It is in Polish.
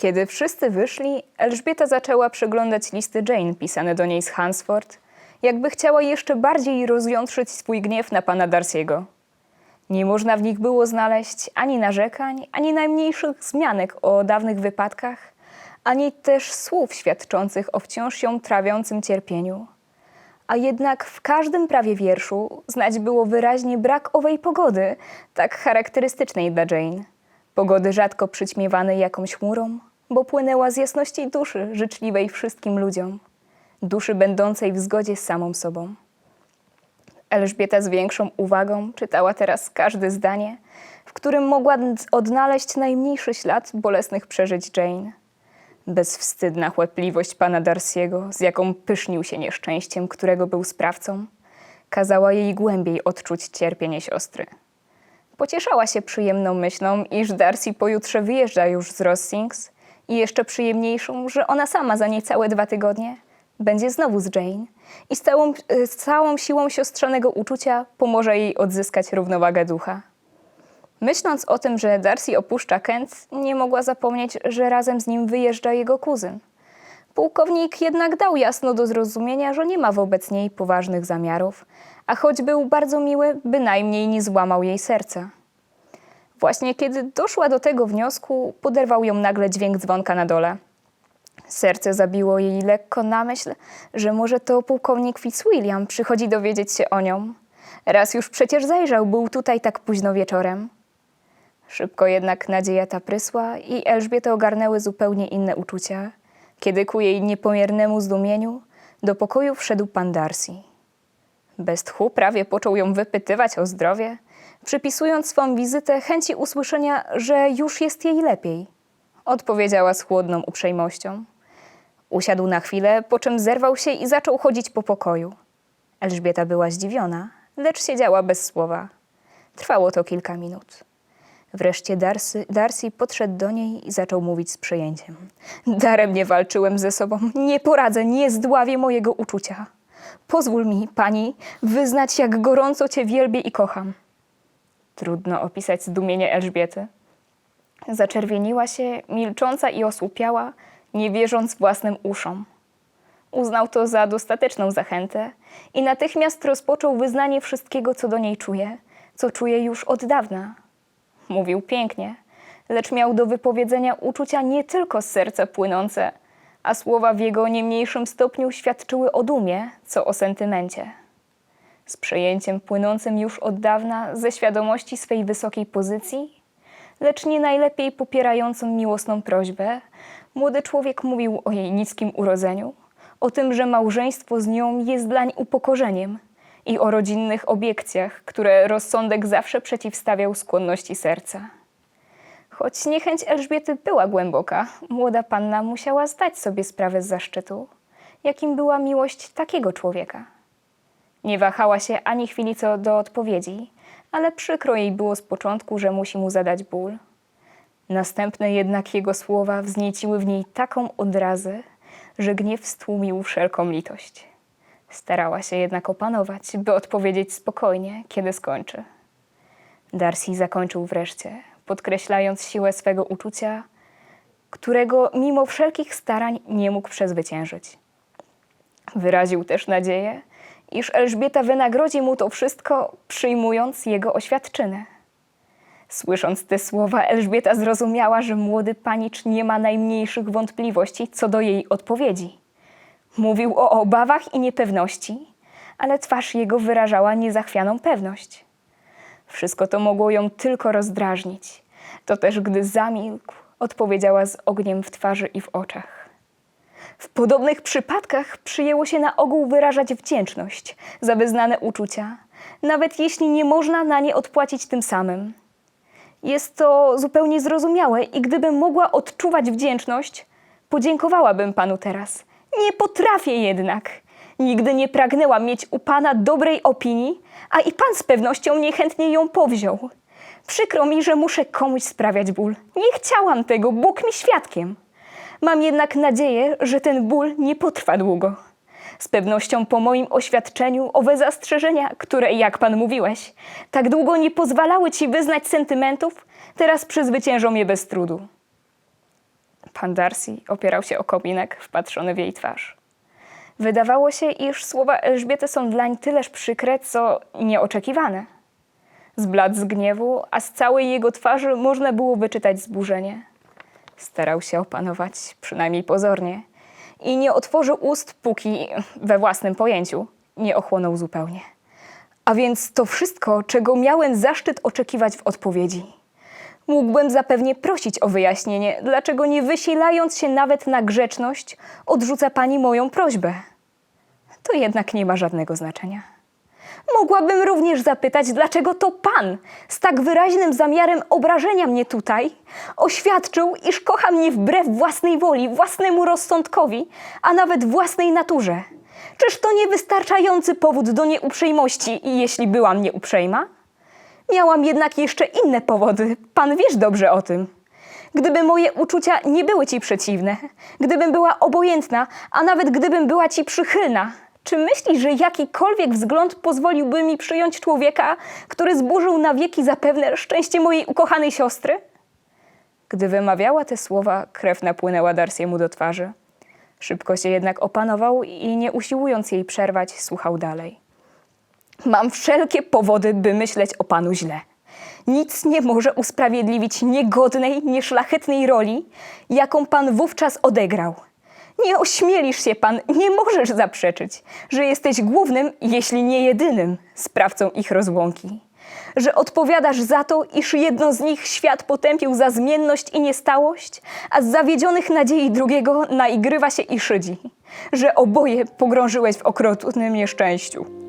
Kiedy wszyscy wyszli, Elżbieta zaczęła przeglądać listy Jane pisane do niej z Hansford, jakby chciała jeszcze bardziej rozjątrzyć swój gniew na pana Darcy'ego. Nie można w nich było znaleźć ani narzekań, ani najmniejszych zmianek o dawnych wypadkach, ani też słów świadczących o wciąż ją trawiącym cierpieniu. A jednak w każdym prawie wierszu znać było wyraźnie brak owej pogody, tak charakterystycznej dla Jane. Pogody rzadko przyćmiewanej jakąś chmurą, bo płynęła z jasności duszy życzliwej wszystkim ludziom, duszy będącej w zgodzie z samą sobą. Elżbieta z większą uwagą czytała teraz każde zdanie, w którym mogła odnaleźć najmniejszy ślad bolesnych przeżyć Jane. Bezwstydna chłepliwość pana Darcy'ego, z jaką pysznił się nieszczęściem, którego był sprawcą, kazała jej głębiej odczuć cierpienie siostry. Pocieszała się przyjemną myślą, iż Darcy pojutrze wyjeżdża już z Rossings i jeszcze przyjemniejszą, że ona sama za niecałe dwa tygodnie będzie znowu z Jane i z całą, z całą siłą siostrzanego uczucia pomoże jej odzyskać równowagę ducha. Myśląc o tym, że Darcy opuszcza Kent, nie mogła zapomnieć, że razem z nim wyjeżdża jego kuzyn. Pułkownik jednak dał jasno do zrozumienia, że nie ma wobec niej poważnych zamiarów, a choć był bardzo miły, bynajmniej nie złamał jej serca. Właśnie kiedy doszła do tego wniosku, poderwał ją nagle dźwięk dzwonka na dole. Serce zabiło jej lekko na myśl, że może to pułkownik Fitzwilliam przychodzi dowiedzieć się o nią. Raz już przecież zajrzał, był tutaj tak późno wieczorem. Szybko jednak nadzieja ta prysła i Elżbietę ogarnęły zupełnie inne uczucia, kiedy ku jej niepomiernemu zdumieniu do pokoju wszedł pan Darcy. Bez tchu prawie począł ją wypytywać o zdrowie, przypisując swą wizytę chęci usłyszenia, że już jest jej lepiej. Odpowiedziała z chłodną uprzejmością. Usiadł na chwilę, po czym zerwał się i zaczął chodzić po pokoju. Elżbieta była zdziwiona, lecz siedziała bez słowa. Trwało to kilka minut. Wreszcie Darcy, Darcy podszedł do niej i zaczął mówić z przejęciem. Daremnie walczyłem ze sobą. Nie poradzę, nie zdławię mojego uczucia. Pozwól mi, pani, wyznać, jak gorąco cię wielbię i kocham. Trudno opisać zdumienie Elżbiety. Zaczerwieniła się, milcząca i osłupiała, nie wierząc własnym uszom. Uznał to za dostateczną zachętę i natychmiast rozpoczął wyznanie wszystkiego, co do niej czuje, co czuje już od dawna. Mówił pięknie, lecz miał do wypowiedzenia uczucia nie tylko z serca płynące, a słowa w jego nie mniejszym stopniu świadczyły o dumie, co o sentymencie. Z przejęciem płynącym już od dawna ze świadomości swej wysokiej pozycji, lecz nie najlepiej popierającą miłosną prośbę, młody człowiek mówił o jej niskim urodzeniu, o tym, że małżeństwo z nią jest dlań upokorzeniem i o rodzinnych obiekcjach, które rozsądek zawsze przeciwstawiał skłonności serca. Choć niechęć Elżbiety była głęboka, młoda panna musiała zdać sobie sprawę z zaszczytu, jakim była miłość takiego człowieka. Nie wahała się ani chwili co do odpowiedzi, ale przykro jej było z początku, że musi mu zadać ból. Następne jednak jego słowa wznieciły w niej taką odrazę, że gniew stłumił wszelką litość. Starała się jednak opanować, by odpowiedzieć spokojnie, kiedy skończy. Darcy zakończył wreszcie, podkreślając siłę swego uczucia, którego mimo wszelkich starań nie mógł przezwyciężyć. Wyraził też nadzieję, iż Elżbieta wynagrodzi mu to wszystko, przyjmując jego oświadczynę. Słysząc te słowa, Elżbieta zrozumiała, że młody panicz nie ma najmniejszych wątpliwości co do jej odpowiedzi. Mówił o obawach i niepewności, ale twarz jego wyrażała niezachwianą pewność. Wszystko to mogło ją tylko rozdrażnić. To też, gdy zamilkł, odpowiedziała z ogniem w twarzy i w oczach. W podobnych przypadkach przyjęło się na ogół wyrażać wdzięczność za wyznane uczucia, nawet jeśli nie można na nie odpłacić tym samym. Jest to zupełnie zrozumiałe i gdybym mogła odczuwać wdzięczność, podziękowałabym panu teraz. Nie potrafię jednak. Nigdy nie pragnęłam mieć u pana dobrej opinii, a i pan z pewnością niechętnie ją powziął. Przykro mi, że muszę komuś sprawiać ból. Nie chciałam tego, Bóg mi świadkiem. Mam jednak nadzieję, że ten ból nie potrwa długo. Z pewnością po moim oświadczeniu owe zastrzeżenia, które, jak pan mówiłeś, tak długo nie pozwalały ci wyznać sentymentów, teraz przezwyciężą je bez trudu. Pan Darcy opierał się o kominek, wpatrzony w jej twarz. Wydawało się, iż słowa Elżbiety są dlań tyleż przykre, co nieoczekiwane. Zbladł z gniewu, a z całej jego twarzy można było wyczytać zburzenie. Starał się opanować, przynajmniej pozornie, i nie otworzył ust, póki we własnym pojęciu nie ochłonął zupełnie. A więc to wszystko, czego miałem zaszczyt oczekiwać w odpowiedzi. Mógłbym zapewnie prosić o wyjaśnienie, dlaczego nie wysilając się nawet na grzeczność, odrzuca pani moją prośbę. To jednak nie ma żadnego znaczenia. Mogłabym również zapytać, dlaczego to pan z tak wyraźnym zamiarem obrażenia mnie tutaj oświadczył, iż kocha mnie wbrew własnej woli, własnemu rozsądkowi, a nawet własnej naturze. Czyż to niewystarczający powód do nieuprzejmości, jeśli byłam nieuprzejma? Miałam jednak jeszcze inne powody, pan wiesz dobrze o tym. Gdyby moje uczucia nie były ci przeciwne, gdybym była obojętna, a nawet gdybym była ci przychylna, czy myślisz, że jakikolwiek wzgląd pozwoliłby mi przyjąć człowieka, który zburzył na wieki zapewne szczęście mojej ukochanej siostry? Gdy wymawiała te słowa, krew napłynęła Darsiemu do twarzy. Szybko się jednak opanował i nie usiłując jej przerwać, słuchał dalej. Mam wszelkie powody, by myśleć o panu źle. Nic nie może usprawiedliwić niegodnej, nieszlachetnej roli, jaką pan wówczas odegrał. Nie ośmielisz się pan, nie możesz zaprzeczyć, że jesteś głównym, jeśli nie jedynym, sprawcą ich rozłąki. Że odpowiadasz za to, iż jedno z nich świat potępił za zmienność i niestałość, a z zawiedzionych nadziei drugiego naigrywa się i szydzi. Że oboje pogrążyłeś w okrutnym nieszczęściu.